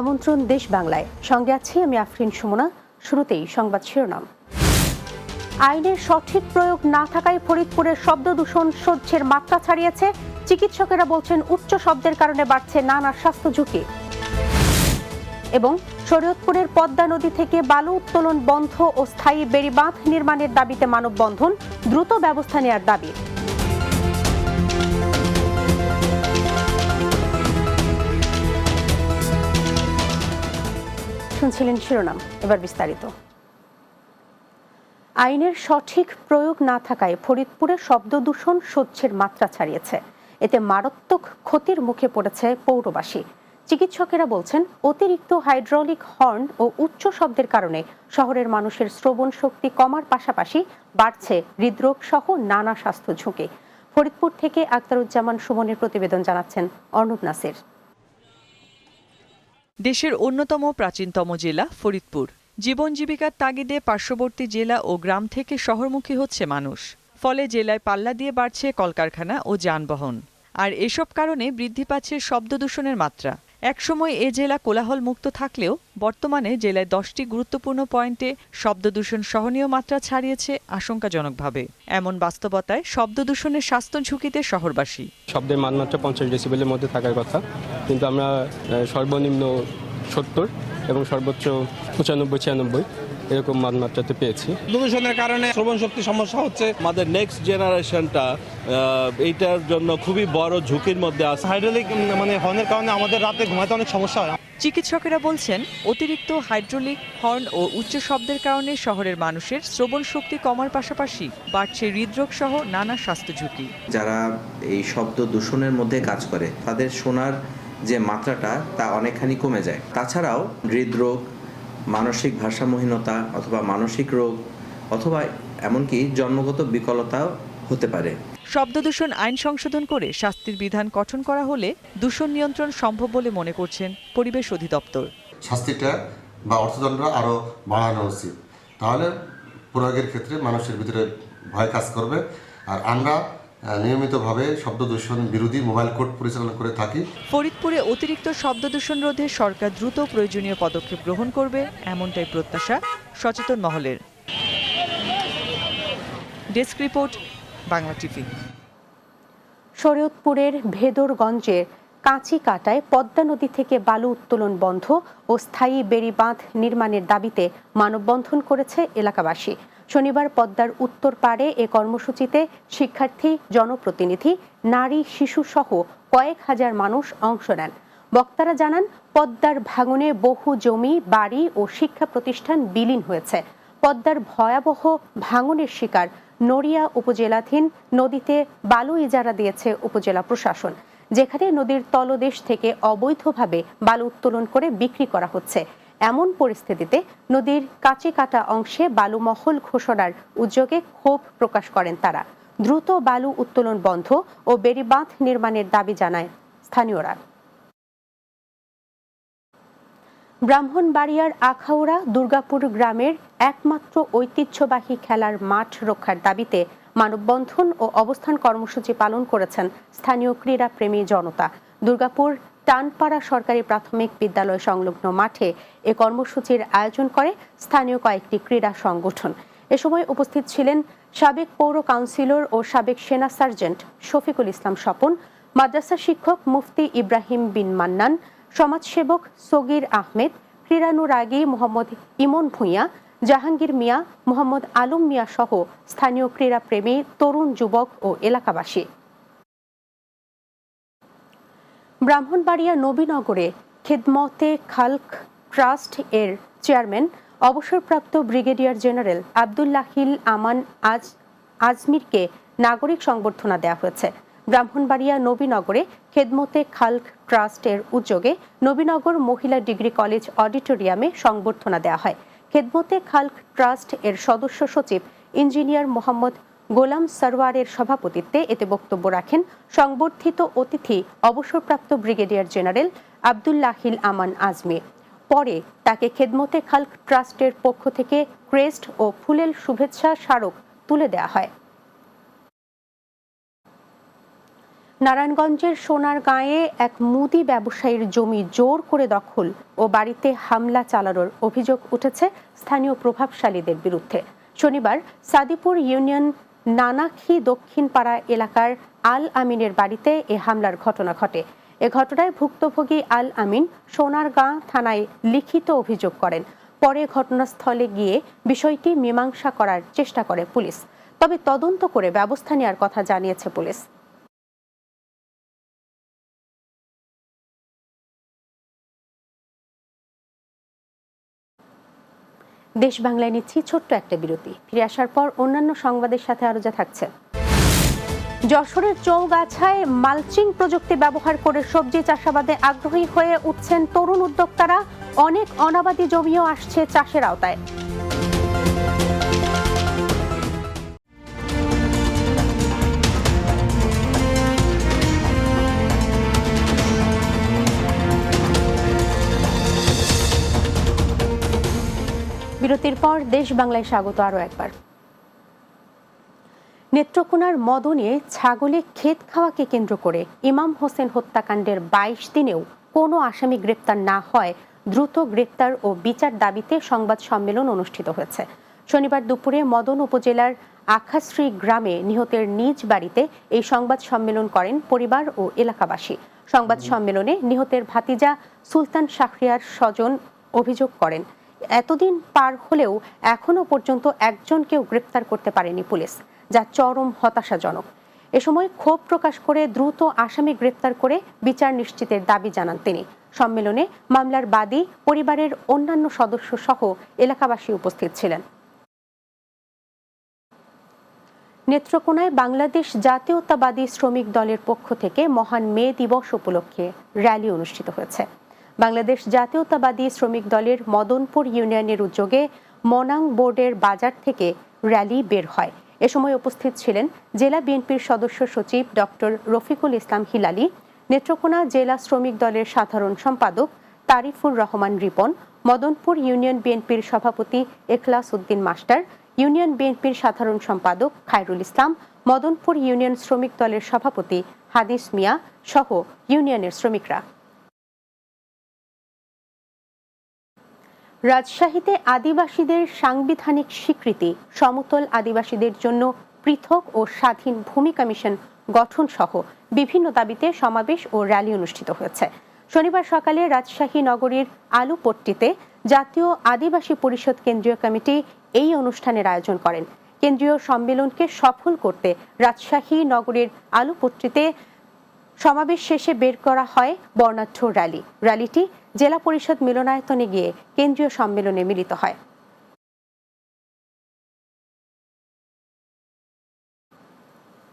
আমন্ত্রণ দেশ বাংলায়। সঙ্গে আছি আমি আফরিন সুমনা। শুরুতেই সংবাদ শিরোনাম। আইনের সঠিক প্রয়োগ না থাকায় ফরিদপুরের শব্দ দূষণ সহ্যের মাত্রা ছাড়িয়েছে। চিকিৎসকেরা বলছেন উচ্চ শব্দের কারণে বাড়ছে নানা স্বাস্থ্য ঝুঁকি। এবং শরীয়তপুরের পদ্মা নদী থেকে বালু উত্তোলন বন্ধ ও স্থায়ী বেড়িবাঁধ নির্মাণের দাবিতে মানববন্ধন। দ্রুত ব্যবস্থা নেওয়ার দাবি। শুনছিলেন শিরোনাম, এবার বিস্তারিত। আইনের সঠিক প্রয়োগ না থাকায় ফরিদপুরে শব্দ দূষণ সহ্যের মাত্রা ছাড়িয়েছে। এতে মারাত্মক ক্ষতির মুখে পড়েছে পৌরবাসী। চিকিৎসকেরা বলছেন, অতিরিক্ত হাইড্রোলিক হর্ন ও উচ্চ শব্দের কারণে শহরের মানুষের শ্রবণ শক্তি কমার পাশাপাশি বাড়ছে হৃদরোগ সহ নানা স্বাস্থ্য ঝুঁকি। ফরিদপুর থেকে আক্তারুজ্জামান সুমনের প্রতিবেদন জানাচ্ছেন অর্ণব নাসির। দেশের অন্যতম প্রাচীনতম জেলা ফরিদপুর। জীবন জীবিকার তাগিদে পার্শ্ববর্তী জেলা ও গ্রাম থেকে শহরমুখী হচ্ছে মানুষ। ফলে জেলায় পাল্লা দিয়ে বাড়ছে কলকারখানা ও যানবাহন। আর এসব কারণে বৃদ্ধি পাচ্ছে শব্দ দূষণের মাত্রা। একসময় এ জেলা কোলাহল মুক্ত থাকলেও বর্তমানে জেলায় দশটি গুরুত্বপূর্ণ পয়েন্টে শব্দদূষণ সহনীয় মাত্রা ছাড়িয়েছে আশঙ্কাজনকভাবে। এমন বাস্তবতায় শব্দদূষণের স্বাস্থ্য ঝুঁকিতে শহরবাসী। শব্দের মানমাত্রা পঞ্চাশ ডেসিবেলের মধ্যে থাকার কথা, কিন্তু আমরা সর্বনিম্ন সত্তর এবং সর্বোচ্চ পঁচানব্বই, ছিয়ানব্বই এরকম মানমাত্রাতে পেয়েছি। দূষণের কারণে শ্রবণ শক্তি সমস্যা হচ্ছে। আমাদের নেক্সট জেনারেশনটা এইটার জন্য খুবই বড় ঝুঁকির মধ্যে আছে। হাইড্রোলিক মানে হর্নের কারণে আমাদের রাতে ঘুমাতে অনেক সমস্যা হয়। চিকিৎসকেরা বলছেন অতিরিক্ত হাইড্রোলিক হর্ন ও উচ্চ শব্দের কারণে শহরের মানুষের শ্রবণ শক্তি কমার পাশাপাশি বাড়ছে হৃদরোগ সহ নানা স্বাস্থ্য ঝুঁকি। যারা এই শব্দ দূষণের মধ্যে কাজ করে তাদের শোনার যে মাত্রাটা তা অনেকখানি কমে যায়। তাছাড়াও হৃদরোগ মানসিক ভারসাম্যহীনতা অথবা মানসিক রোগ অথবা এমনকি জন্মগত বিকলতাও হতে পারে। শব্দ দূষণ আইন সংশোধন করে শাস্তির বিধান গঠন করা হলে দূষণ নিয়ন্ত্রণ সম্ভব বলে মনে করছেন পরিবেশ অধিদপ্তর। শাস্তিটা বা অর্থদণ্ড আরও বাড়ানো উচিত। তাহলে প্রয়োগের ক্ষেত্রে মানুষের ভিতরে ভয় কাজ করবে। আর আমরা নিয়মিতভাবে শব্দ দূষণ বিরোধী মোবাইল কোর্ট পরিচালনা করে থাকি। ফরিদপুরে অতিরিক্ত শব্দ দূষণ রোধে সরকার দ্রুত প্রয়োজনীয় পদক্ষেপ গ্রহণ করবে এমনটাই প্রত্যাশা সচেতন মহলের। Desk report Bangla TV. শরীয়তপুরের ভেদরগঞ্জের কাঁচি কাটায় পদ্মা নদী থেকে বালু উত্তোলন বন্ধ ও স্থায়ী বেড়িবাঁধ নির্মাণের দাবিতে মানববন্ধন করেছে এলাকাবাসী। শনিবার পদ্মার উত্তর পাড়ে এ কর্মসূচিতে শিক্ষার্থী, জনপ্রতিনিধি, নারী, শিশু সহ কয়েক হাজার মানুষ অংশ নেন। বক্তারা জানান, পদ্মার ভাঙনে বহু জমি, বাড়ি ও শিক্ষা প্রতিষ্ঠান বিলীন হয়েছে। পদ্মার ভয়াবহ ভাঙনের শিকার নড়িয়া উপজেলাধীন নদীতে বালু ইজারা দিয়েছে উপজেলা প্রশাসন, যেখানে নদীর তলদেশ থেকে অবৈধভাবে বালু উত্তোলন করে বিক্রি করা হচ্ছে। এমন পরিস্থিতিতে নদীর কাছে কাটা অংশে বালু মহল ঘোষণার উদ্যোগে ক্ষোভ প্রকাশ করেন তারা। দ্রুত বালু উত্তোলন বন্ধ ও বেড়িবাঁধ নির্মাণের দাবি জানায় স্থানীয়রা। ব্রাহ্মণবাড়িয়ার আখাউড়া দুর্গাপুর গ্রামের একমাত্র ঐতিহ্যবাহী খেলার মাঠ রক্ষার দাবিতে মানববন্ধন ও অবস্থান কর্মসূচি পালন করেছেন স্থানীয় ক্রীড়াপ্রেমী জনতা। দুর্গাপুর টানপাড়া সরকারি প্রাথমিক বিদ্যালয় সংলগ্ন মাঠে এ কর্মসূচির আয়োজন করে স্থানীয় কয়েকটি ক্রীড়া সংগঠন। এ সময় উপস্থিত ছিলেন সাবেক পৌর কাউন্সিলর ও সাবেক সেনা সার্জেন্ট শফিকুল ইসলাম স্বপন, মাদ্রাসা শিক্ষক মুফতি ইব্রাহিম বিন মান্নান, সমাজসেবক সগির আহমেদ, ক্রীড়ানুরাগী মোহাম্মদ ইমন ভূঁইয়া, জাহাঙ্গীর মিয়া, মোহাম্মদ আলম মিয়া সহ স্থানীয় ক্রীড়াপ্রেমী, তরুণ যুবক ও এলাকাবাসী। ব্রাহ্মণবাড়িয়া নবীনগরে খেদমতে খালক ট্রাস্ট এর চেয়ারম্যান, অবসরপ্রাপ্ত ব্রিগেডিয়ার জেনারেল আবদুল্লাহিল আমান আজ আজমিরকে নাগরিক সংবর্ধনা দেওয়া হয়েছে। ব্রাহ্মণবাড়িয়া নবীনগরে খেদমতে খালক ট্রাস্টের উদ্যোগে নবীনগর মহিলা ডিগ্রি কলেজ অডিটোরিয়ামে সংবর্ধনা দেওয়া হয়। খেদমতে খালক ট্রাস্ট এর সদস্য সচিব ইঞ্জিনিয়ার মোহাম্মদ গোলাম সরওয়ারের সভাপতিত্বে এতে বক্তব্য রাখেন সংবর্ধিত অতিথি অবসরপ্রাপ্ত ব্রিগেডিয়ার জেনারেল আবদুল্লাহিল আমান আজমি। পরে তাকে খেদমতে খালক ট্রাস্টের পক্ষ থেকে ক্রেস্ট ও ফুলেল শুভেচ্ছা স্মারক তুলে দেওয়া হয়। নারায়ণগঞ্জের সোনার গাঁয়ে এক মুদি ব্যবসায়ীর জমি জোর করে দখল ও বাড়িতে হামলা চালানোর অভিযোগ উঠেছে স্থানীয় প্রভাবশালীদের বিরুদ্ধে। শনিবার সাদিপুর ইউনিয়ন নানাখি দক্ষিণপাড়া এলাকার আল আমিনের বাড়িতে এ হামলার ঘটনা ঘটে। এ ঘটনায় ভুক্তভোগী আল আমিন সোনারগাঁ থানায় লিখিত অভিযোগ করেন। পরে ঘটনাস্থলে গিয়ে বিষয়টি মীমাংসা করার চেষ্টা করে পুলিশ। তবে তদন্ত করে ব্যবস্থা নেওয়ার কথা জানিয়েছে পুলিশ। দেশ বাংলায় নিচ্ছি ছোট্ট একটা বিরতি। ফিরে আসার পর অন্যান্য সংবাদের সাথে আরও যা থাকছে। যশোরের চৌগাছায় মালচিং প্রযুক্তি ব্যবহার করে সবজি চাষাবাদে আগ্রহী হয়ে উঠছেন তরুণ উদ্যোক্তারা। অনেক অনাবাদী জমিও আসছে চাষের আওতায়। বিরতির পর দেশ বাংলায় স্বাগত আরও একবার। নেত্রকোনার মদনে ছাগলে ক্ষেত খাওয়াকে কেন্দ্র করে ইমাম হোসেন হত্যাকাণ্ডের বাইশ দিনেও কোনো আসামি গ্রেপ্তার না হয়, দ্রুত গ্রেপ্তার ও বিচার দাবিতে সংবাদ সম্মেলন অনুষ্ঠিত হয়েছে। শনিবার দুপুরে মদন উপজেলার আখাশ্রী গ্রামে নিহতের নিজ বাড়িতে এই সংবাদ সম্মেলন করেন পরিবার ও এলাকাবাসী। সংবাদ সম্মেলনে নিহতের ভাতিজা সুলতান শাহরিয়ার স্বজন অভিযোগ করেন। এতদিন পার হলেও এখনও পর্যন্ত একজনকেও গ্রেপ্তার করতে পারেনি পুলিশ, যা চরম হতাশাজনক। এ সময় ক্ষোভ প্রকাশ করে দ্রুত আসামি গ্রেপ্তার করে বিচার নিশ্চিতের দাবি জানান তিনি। সম্মেলনে মামলার বাদী পরিবারের অন্যান্য সদস্য সহ এলাকাবাসী উপস্থিত ছিলেন। নেত্রকোনায় বাংলাদেশ জাতীয়তাবাদী শ্রমিক দলের পক্ষ থেকে মহান মে দিবস উপলক্ষে র্যালি অনুষ্ঠিত হয়েছে। বাংলাদেশ জাতীয়তাবাদী শ্রমিক দলের মদনপুর ইউনিয়নের উদ্যোগে মনাং বোর্ডের বাজার থেকে র্যালি বের হয়। এ সময় উপস্থিত ছিলেন জেলা বিএনপির সদস্য সচিব ডক্টর রফিকুল ইসলাম হিলালি, নেত্রকোনা জেলা শ্রমিক দলের সাধারণ সম্পাদক তারিফুর রহমান রিপন, মদনপুর ইউনিয়ন বিএনপির সভাপতি এখলাস উদ্দিন মাস্টার, ইউনিয়ন বিএনপির সাধারণ সম্পাদক খায়রুল ইসলাম, মদনপুর ইউনিয়ন শ্রমিক দলের সভাপতি হাদিস মিয়া সহ ইউনিয়নের শ্রমিকরা। রাজশাহীতে আদিবাসীদের সাংবিধানিক স্বীকৃতি, সমতল আদিবাসীদের জন্য পৃথক ও স্বাধীন ভূমি কমিশন গঠন সহ বিভিন্ন দাবিতে সমাবেশ ও র্যালি অনুষ্ঠিত হয়েছে। শনিবার সকালে রাজশাহী নগরীর আলুপট্টিতে জাতীয় আদিবাসী পরিষদ কেন্দ্রীয় কমিটি এই অনুষ্ঠানের আয়োজন করেন। কেন্দ্রীয় সম্মেলনকে সফল করতে রাজশাহী নগরীর আলুপট্টিতে সমাবেশ শেষে বের করা হয় বর্ণাঢ্য র্যালি। র্যালিটি জেলা পরিষদ মিলনায়তনে গিয়ে কেন্দ্রীয় সম্মেলনে মিলিত হয়।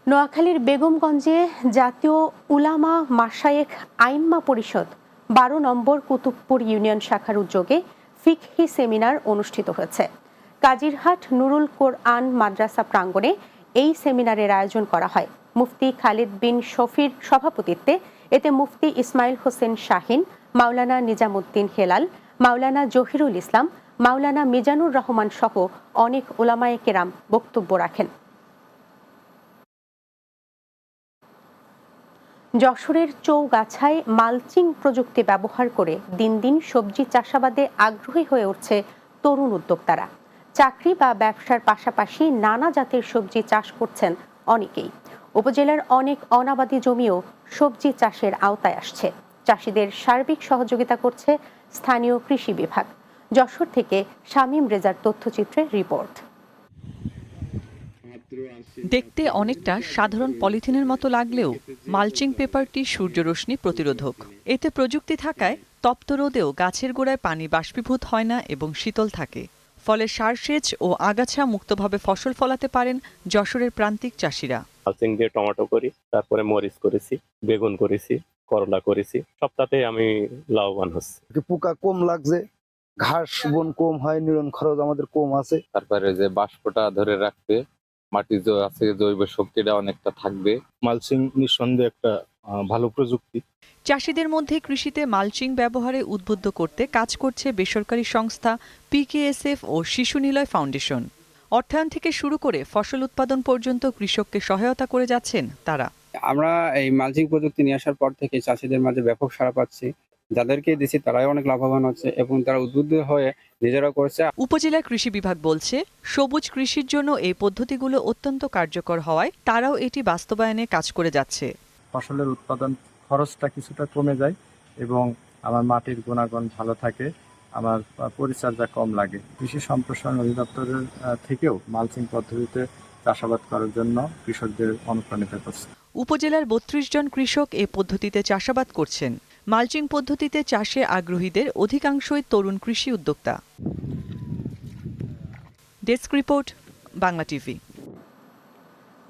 নোয়াখালীর বেগমগঞ্জে জাতীয় উলামা মাসায়েক আইম্মা পরিষদ বারো নম্বর কুতুবপুর ইউনিয়ন শাখার উদ্যোগে ফিকহি সেমিনার অনুষ্ঠিত হয়েছে। কাজিরহাট নুরুল কোরআন মাদ্রাসা প্রাঙ্গণে এই সেমিনারের আয়োজন করা হয়। মুফতি খালিদ বিন শফির সভাপতিত্বে এতে মুফতি ইসমাইল হোসেন শাহিন মাওলানা নিজামুদ্দিন হেলাল, মাওলানা জহিরুল ইসলাম, মাওলানা মিজানুর রহমান সহ অনেক ওলামায়ে কেরাম বক্তব্য রাখেন। যশোরের চৌগাছায় মালচিং প্রযুক্তি ব্যবহার করে দিন দিন সবজি চাষাবাদে আগ্রহী হয়ে উঠছে তরুণ উদ্যোক্তারা। চাকরি বা ব্যবসার পাশাপাশি নানা জাতের সবজি চাষ করছেন অনেকেই। উপজেলার অনেক অনাবাদী জমিও সবজি চাষের আওতায় আসছে। চাষিদের সার্বিক সহযোগিতা করছে স্থানীয় কৃষি বিভাগ। যশোর থেকে শামীম রেজার তথ্যচিত্রের রিপোর্ট। দেখতে অনেকটা সাধারণ পলিথিনের মতো লাগলেও মালচিং পেপারটি সূর্যরশ্মি প্রতিরোধক। এতে প্রযুক্তি থাকায় তপ্ত রোদেও গাছের গোড়ায় পানি বাষ্পীভূত হয় না এবং শীতল থাকে। ফলে সারসেচ ও আগাছা মুক্তভাবে ফসল ফলাতে পারেন যশোরের প্রান্তিক চাষিরা। মালচিং দিয়ে টমেটো করি তারপরে মরিচ করেছি বেগুন করেছি করলা করেছি। সবটাতে আমি লাভবান হচ্ছি। পোকা কম লাগছে ঘাস বন কম হয় নিরন খরচ আমাদের কম আছে। তারপরে যে বাষ্পটা ধরে রাখবে মাটি যে আছে জৈব শক্তিটা অনেকটা থাকবে। মালচিং নিঃসন্দেহে একটা ভালো প্রযুক্তি। চাষিদের মধ্যে কৃষিতে মালচিং ব্যবহারে উদ্বুদ্ধ করতে কাজ করছে বেসরকারি সংস্থা পিকেএসএফ ও শিশু নিলয় ফাউন্ডেশন। অর্থায়ন থেকে শুরু করে ফসল উৎপাদন পর্যন্ত কৃষককে সহায়তা করে যাচ্ছেন তারা। আমরা এই মালচিং প্রযুক্তি নিয়ে আসার পর থেকে চাষিদের মাঝে ব্যাপক সাড়া পাচ্ছি। যাদেরকে দিচ্ছি তারাই অনেক লাভবান হচ্ছে এবং তারা উদ্বুদ্ধ হয়ে নিজেরা করছে। উপজেলা কৃষি বিভাগ বলছে সবুজ কৃষির জন্য এই পদ্ধতিগুলো অত্যন্ত কার্যকর হওয়ায় তারাও এটি বাস্তবায়নে কাজ করে যাচ্ছে। ফসলের উৎপাদন খরচটা কিছুটা কমে যায় এবং আমার মাটির গুণাগুণ ভালো থাকে আমার পরিচর্যা কম লাগে। কৃষি সম্প্রসারণ অধিদপ্তরের থেকেও মালচিং পদ্ধতিতে চাষাবাদ করার জন্য কৃষকদের অনুপ্রাণিত করছে। উপজেলার বত্রিশ জন কৃষক এ পদ্ধতিতে চাষাবাদ করছেন। মালচিং পদ্ধতিতে চাষে আগ্রহীদের অধিকাংশই তরুণ কৃষি উদ্যোক্তা। Desk report Bangla TV.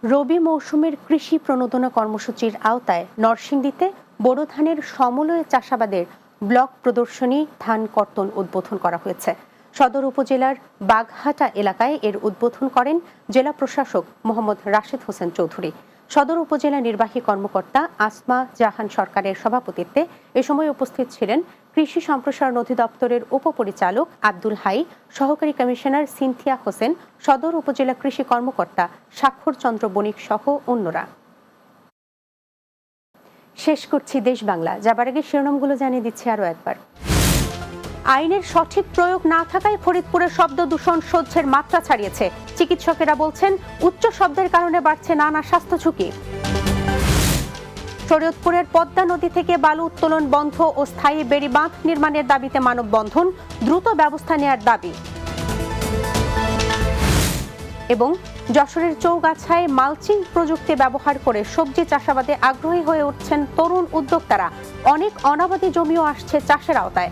রবি মৌসুমের কৃষি প্রণোদনা কর্মসূচির আওতায় নরসিংদীতে বোরো ধানের সমলয়ে চাষাবাদের ব্লক প্রদর্শনী ধান কর্তন উদ্বোধন করা হয়েছে। সদর উপজেলার বাগহাটা এলাকায় এর উদ্বোধন করেন জেলা প্রশাসক মোহাম্মদ রাশেদ হোসেন চৌধুরী। সদর উপজেলা নির্বাহী কর্মকর্তা আসমা জাহান সরকারের সভাপতিত্বে এ সময় উপস্থিত ছিলেন কৃষি সম্প্রসারণ অধিদপ্তরের উপপরিচালক আব্দুল হাই, সহকারী কমিশনার সিনথিয়া হোসেন, সদর উপজেলা কৃষি কর্মকর্তা স্বাক্ষর চন্দ্র বণিক সহ অন্যরা। শেষ করছি দেশ বাংলা। যাবার আগে শিরোনামগুলো জানিয়ে দিচ্ছি আরও একবার। আইনের সঠিক প্রয়োগ না থাকায় ফরিদপুরের শব্দ দূষণ সহ্যের মাত্রা ছাড়িয়েছে। চিকিৎসকেরা বলছেন, উচ্চ শব্দের কারণে বাড়ছে নানা স্বাস্থ্য ঝুঁকি। শরীয়তপুরের পদ্মা নদী থেকে বালু উত্তোলন বন্ধ ও স্থায়ী বেড়ি বাঁধ নির্মাণের দাবিতে মানববন্ধন, দ্রুত ব্যবস্থা নেয়ার দাবি। এবং যশোরের চৌগাছায় মালচিং প্রযুক্তি ব্যবহার করে সবজি চাষাবাদে আগ্রহী হয়ে উঠছেন তরুণ উদ্যোক্তারা। অনেক অনাবাদী জমিও আসছে চাষের আওতায়।